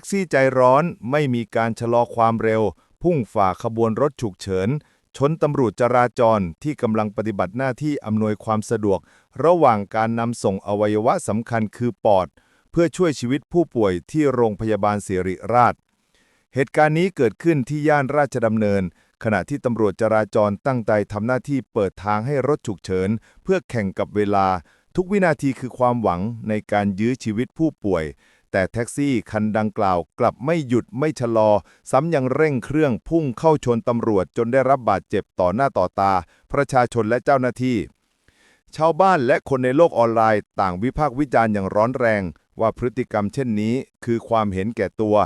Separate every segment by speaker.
Speaker 1: แท็กซี่ใจร้อนไม่มีการชะลอความเร็ว พุ่งฝ่าขบวนรถฉุกเฉิน ชนตำรวจจราจรที่กำลังปฏิบัติหน้าที่อำนวยความสะดวก ระหว่างการนำส่งอวัยวะสำคัญคือปอด เพื่อช่วยชีวิตผู้ป่วยที่โรงพยาบาลสิริราช เหตุการณ์นี้เกิดขึ้นที่ย่านราชดำเนิน ขณะที่ตำรวจจราจรตั้งใจทำหน้าที่เปิดทางให้รถฉุกเฉิน เพื่อแข่งกับเวลา ทุกวินาทีคือความหวังในการยื้อชีวิตผู้ป่วย แต่แท็กซี่คันดังกล่าวกลับไม่หยุดไม่ชะลอ ซ้ำยังเร่งเครื่องพุ่งเข้าชนตำรวจจนได้รับบาดเจ็บต่อหน้าต่อตา ประชาชนและเจ้าหน้าที่ ชาวบ้านและคนในโลกออนไลน์ ต่างวิพากษ์วิจารณ์อย่างร้อนแรง ว่าพฤติกรรมเช่นนี้ คือความเห็นแก่ตัว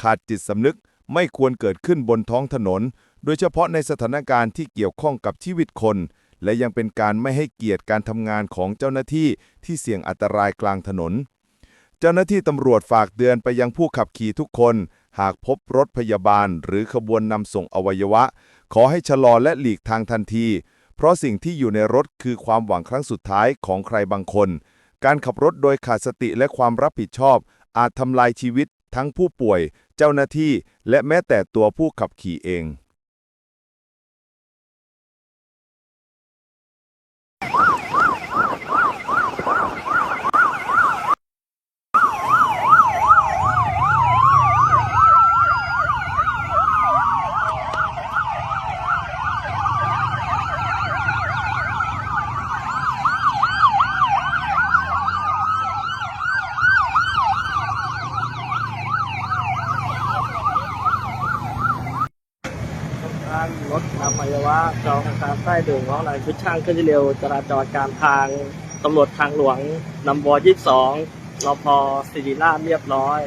Speaker 1: ขาดจิตสำนึกไม่ควรเกิดขึ้นบนท้องถนน โดยเฉพาะในสถานการณ์ที่เกี่ยวข้องกับชีวิตคน และยังเป็นการไม่ให้เกียรติการทำงานของเจ้าหน้าที่ที่เสี่ยงอันตรายกลางถนน เจ้าหน้าที่ตำรวจฝากเตือนไปยังผู้ขับขี่ทุกคน หากพบรถพยาบาลหรือขบวนนำส่งอวัยวะ ขอให้ชะลอและหลีกทางทันที เพราะสิ่งที่อยู่ในรถคือความหวังครั้งสุดท้ายของใครบางคน การขับรถโดยขาดสติและความรับผิดชอบ อาจทำลายชีวิตทั้งผู้ป่วย เจ้าหน้าที่ และแม้แต่ตัวผู้ขับขี่เองา
Speaker 2: งรถนำอวัยวะจองทางใต้ดึงของนายชุดช่างขึ้นเร็ว จราจรการทางตำรวจทางหลวงนำบอ22รพศิริราชเรียบร้อย